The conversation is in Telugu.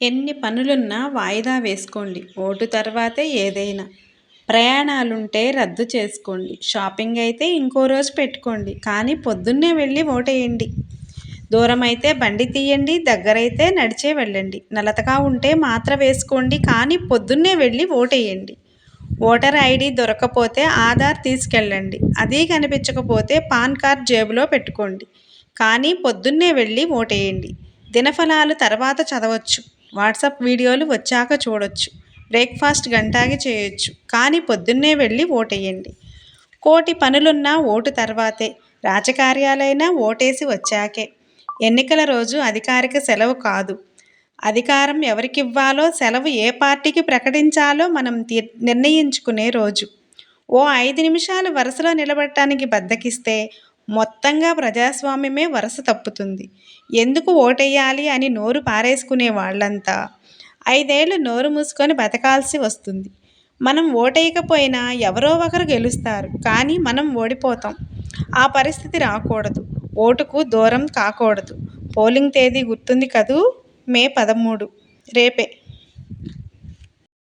ఎన్ని పనులున్నా వాయిదా వేసుకోండి. ఓటు తర్వాతే ఏదైనా. ప్రయాణాలుంటే రద్దు చేసుకోండి. షాపింగ్ అయితే ఇంకో రోజు పెట్టుకోండి. కానీ పొద్దున్నే వెళ్ళి ఓటేయండి. దూరమైతే బండి తీయండి. దగ్గరైతే నడిచే వెళ్ళండి. నలతగా ఉంటే మాత్ర వేసుకోండి. కానీ పొద్దున్నే వెళ్ళి ఓటేయండి. ఓటర్ ఐడి దొరకపోతే ఆధార్ తీసుకెళ్ళండి. అది కనిపించకపోతే పాన్ కార్డ్ జేబులో పెట్టుకోండి. కానీ పొద్దున్నే వెళ్ళి ఓటేయండి. దినఫలాలు తర్వాత చదవచ్చు. వాట్సాప్ వీడియోలు వచ్చాక చూడొచ్చు. బ్రేక్ఫాస్ట్ గంటాగి చేయొచ్చు. కానీ పొద్దున్నే వెళ్ళి ఓటేయండి కోటి పనులున్నా ఓటు తర్వాతే. రాజకార్యాలైనా ఓటేసి వచ్చాకే. ఎన్నికల రోజు అధికారిక సెలవు కాదు. అధికారం ఎవరికివ్వాలో సెలవు ఏ పార్టీకి ప్రకటించాలో మనం నిర్ణయించుకునే రోజు. ఓ ఐదు నిమిషాలు వరుసలో నిలబడటానికి బద్దకిస్తే మొత్తంగా ప్రజాస్వామ్యమే వరుస తప్పుతుంది. ఎందుకు ఓటెయ్యాలి అని నోరు పారేసుకునే వాళ్ళంతా ఐదేళ్ళు నోరు మూసుకొని బతకాల్సి వస్తుంది. మనం ఓటేయకపోయినా ఎవరో ఒకరు గెలుస్తారు కానీ మనం ఓడిపోతాం. ఆ పరిస్థితి రాకూడదు. ఓటుకు దూరం కాకూడదు. పోలింగ్ తేదీ గుర్తుంది కదూ? మే పదమూడు. రేపే.